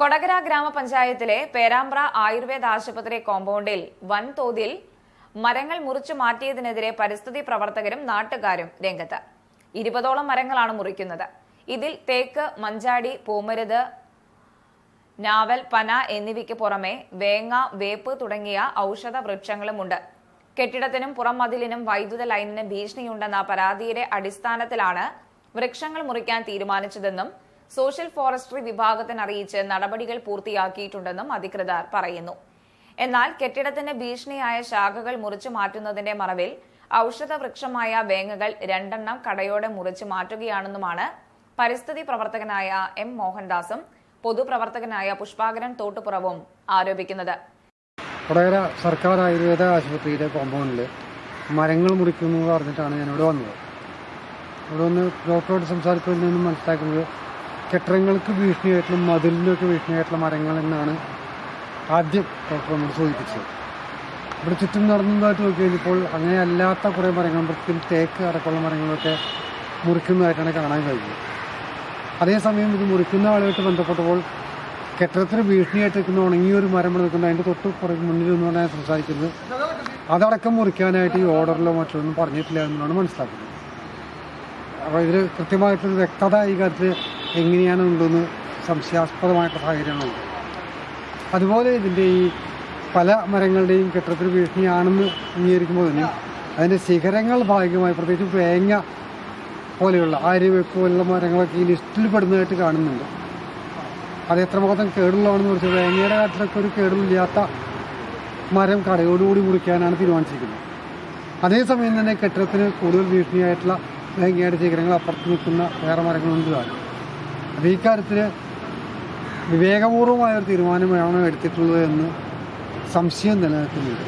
കൊടകര ഗ്രാമപഞ്ചായത്തിലെ പേരാമ്പ്ര ആയുർവേദ ആശുപത്രി കോമ്പൗണ്ടിൽ വൻതോതിൽ മരങ്ങൾ മുറിച്ചു മാറ്റിയതിനെതിരെ പരിസ്ഥിതി പ്രവർത്തകരും നാട്ടുകാരും രംഗത്ത്. ഇരുപതോളം മരങ്ങളാണ് മുറിക്കുന്നത്. ഇതിൽ തേക്ക് മഞ്ചാടി പൂമരുത് നാവൽ പന എന്നിവയ്ക്ക് പുറമെ വേങ്ങ വേപ്പ് തുടങ്ങിയ ഔഷധ വൃക്ഷങ്ങളുമുണ്ട്. കെട്ടിടത്തിനും പുറം മതിലിനും വൈദ്യുത ലൈനിനും ഭീഷണിയുണ്ടെന്ന പരാതിയുടെ അടിസ്ഥാനത്തിലാണ് വൃക്ഷങ്ങൾ മുറിക്കാൻ തീരുമാനിച്ചതെന്നും സോഷ്യൽ ഫോറസ്ട്രി വിഭാഗത്തിന് അറിയിച്ച് നടപടികൾ പൂർത്തിയാക്കിയിട്ടുണ്ടെന്നും അധികൃതർ പറയുന്നു. എന്നാൽ കെട്ടിടത്തിന് ഭീഷണിയായ ശാഖകൾ മുറിച്ചു മാറ്റുന്നതിന്റെ മറവിൽ ഔഷധ വൃക്ഷമായ വേങ്ങകൾ രണ്ടെണ്ണം കടയോടെ മുറിച്ചു മാറ്റുകയാണെന്നുമാണ് പരിസ്ഥിതി പ്രവർത്തകനായ എം മോഹൻദാസും പൊതുപ്രവർത്തകനായ പുഷ്പാകരൻ തോട്ടുപുറവും ആരോപിക്കുന്നത്. കൊടകര സർക്കാർ ആയുർവേദ ആശുപത്രിയുടെ കോമ്പൗണ്ടിൽ മരങ്ങൾ മുറിക്കുന്നു പറഞ്ഞിട്ടാണ് ഞാൻ ഇവിടെ വന്നത്. ഇവിടെ വന്ന് ഡോക്ടറോട് സംസാരിക്കുന്നതിൽ നിന്നും മനസ്സിലാക്കുന്നത് കെട്ടിടങ്ങൾക്ക് ഭീഷണിയായിട്ടുള്ള മതിലിനൊക്കെ ഭീഷണിയായിട്ടുള്ള മരങ്ങൾ എന്നാണ് ആദ്യം ഡോക്ടർ നമ്മൾ സൂചിപ്പിച്ചത്. ഇവിടെ ചുറ്റും നടന്നതായിട്ട് നോക്കി കഴിഞ്ഞപ്പോൾ അങ്ങനെ അല്ലാത്ത കുറേ മരങ്ങൾ പ്രത്യേകിച്ച് തേക്ക് അടക്കമുള്ള മരങ്ങളൊക്കെ മുറിക്കുന്നതായിട്ടാണ് കാണാൻ കഴിഞ്ഞത്. അതേസമയം ഇത് മുറിക്കുന്ന ആളുമായിട്ട് ബന്ധപ്പെട്ടപ്പോൾ കെട്ടിടത്തിന് ഭീഷണിയായിട്ട് നിൽക്കുന്ന ഉണങ്ങിയ ഒരു മരം ഇവിടെ നിൽക്കുന്നത് അതിന്റെ തൊട്ട് പുറകെ മുന്നിൽ നിന്നാണ് ഞാൻ സംസാരിക്കുന്നത്. അതടക്കം മുറിക്കാനായിട്ട് ഈ ഓർഡറിലോ മറ്റൊന്നും പറഞ്ഞിട്ടില്ല എന്നാണ് മനസ്സിലാക്കുന്നത്. അപ്പോൾ ഇതിൽ കൃത്യമായിട്ടൊരു വ്യക്തത ഈ കാര്യത്തിൽ എങ്ങനെയാണ് ഉണ്ടെന്ന് സംശയാസ്പദമായിട്ടുള്ള സാഹചര്യങ്ങളുണ്ട്. അതുപോലെ ഇതിന്റെ ഈ പല മരങ്ങളുടെയും കെട്ടിടത്തിന് ഭീഷണിയാണെന്ന് അംഗീകരിക്കുമ്പോൾ തന്നെ അതിന്റെ ശിഖരങ്ങൾ ഭാഗികമായി പ്രത്യേകിച്ച് വേങ്ങ പോലെയുള്ള ആര്യവെപ്പ് പോലുള്ള മരങ്ങളൊക്കെ ഈ ലിസ്റ്റിൽ പെടുന്നതായിട്ട് കാണുന്നുണ്ട്. അത് എത്രമാത്രം കേടുള്ളതാണെന്ന് ചോദിച്ചാൽ വേങ്ങയുടെ കാര്യത്തിലൊക്കെ ഒരു കേടുമില്ലാത്ത മരം കടയോടുകൂടി മുറിക്കാനാണ് തീരുമാനിച്ചിരിക്കുന്നത്. അതേസമയം തന്നെ കെട്ടിടത്തിന് കൂടുതൽ ഭീഷണിയായിട്ടുള്ള വേങ്ങയുടെ ശിഖരങ്ങൾ അപ്പുറത്ത് നിൽക്കുന്ന വേറെ മരങ്ങളുണ്ട്. താനും അപ്പോൾ ഈ കാര്യത്തിൽ വിവേകപൂർവമായ ഒരു തീരുമാനമാണ് എടുത്തിട്ടുള്ളത് എന്ന് സംശയം നിലനിൽക്കുന്നുണ്ട്.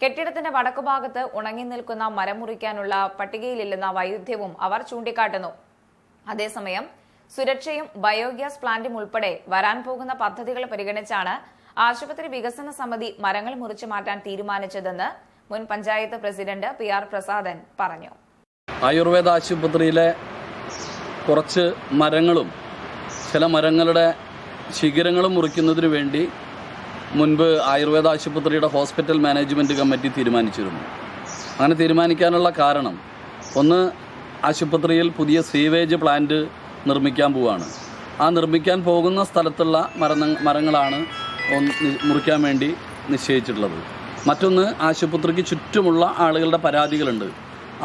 കെട്ടിടത്തിന്റെ വടക്കുഭാഗത്ത് ഉണങ്ങി നിൽക്കുന്ന മരം മുറിക്കാനുള്ള പട്ടികയിലില്ലെന്ന വൈരുദ്ധ്യവും അവർ ചൂണ്ടിക്കാട്ടുന്നു. അതേസമയം സുരക്ഷയും ബയോഗ്യാസ് പ്ലാന്റും ഉൾപ്പെടെ വരാൻ പോകുന്ന പദ്ധതികൾ പരിഗണിച്ചാണ് ആശുപത്രി വികസന സമിതി മരങ്ങൾ മുറിച്ചു മാറ്റാൻ തീരുമാനിച്ചതെന്ന് മുൻ panchayat president P R Prasadan പറഞ്ഞു. ആയുർവേദ ആശുപത്രിയിലെ കുറച്ച് മരങ്ങളും ചില മരങ്ങളുടെ ശിഖിരങ്ങൾ മുറിക്കുന്നതിന് വേണ്ടി മുൻപ് ആയുർവേദ ആശുപത്രിയുടെ ഹോസ്പിറ്റൽ മാനേജ്മെന്റ് കമ്മിറ്റി തീരുമാനിച്ചിരുന്നു. അങ്ങനെ തീരുമാനിക്കാനുള്ള കാരണം ഒന്ന് ആശുപത്രിയിൽ പുതിയ സീവേജ് പ്ലാന്റ് നിർമ്മിക്കാൻ പോവുകയാണ് ആ നിർമ്മിക്കാൻ പോകുന്ന സ്ഥലത്തുള്ള മരണ മരങ്ങളാണ് മുറിക്കാൻ വേണ്ടി നിശ്ചയിച്ചിട്ടുള്ളത്. മറ്റൊന്ന് ആശുപത്രിക്ക് ചുറ്റുമുള്ള ആളുകളുടെ പരാതികളുണ്ട്.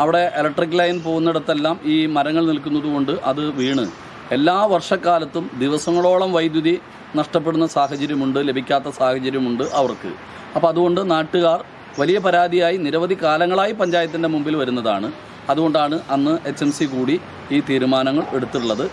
അവിടെ ഇലക്ട്രിക് ലൈൻ പോകുന്നിടത്തെല്ലാം ഈ മരങ്ങൾ നിൽക്കുന്നത് കൊണ്ട് അത് വീണ്. എല്ലാ വർഷക്കാലത്തും ദിവസങ്ങളോളം വൈദ്യുതി നഷ്ടപ്പെടുന്ന സാഹചര്യമുണ്ട് ലഭിക്കാത്ത സാഹചര്യമുണ്ട് അവർക്ക്. അപ്പോൾ അതുകൊണ്ട് നാട്ടുകാർ വലിയ പരാതിയായി നിരവധി കാലങ്ങളായി പഞ്ചായത്തിന്റെ മുമ്പിൽ വരുന്നതാണ്. അതുകൊണ്ടാണ് അന്ന് എച്ച് എം സി കൂടി ഈ തീരുമാനങ്ങൾ എടുത്തിട്ടുള്ളത്.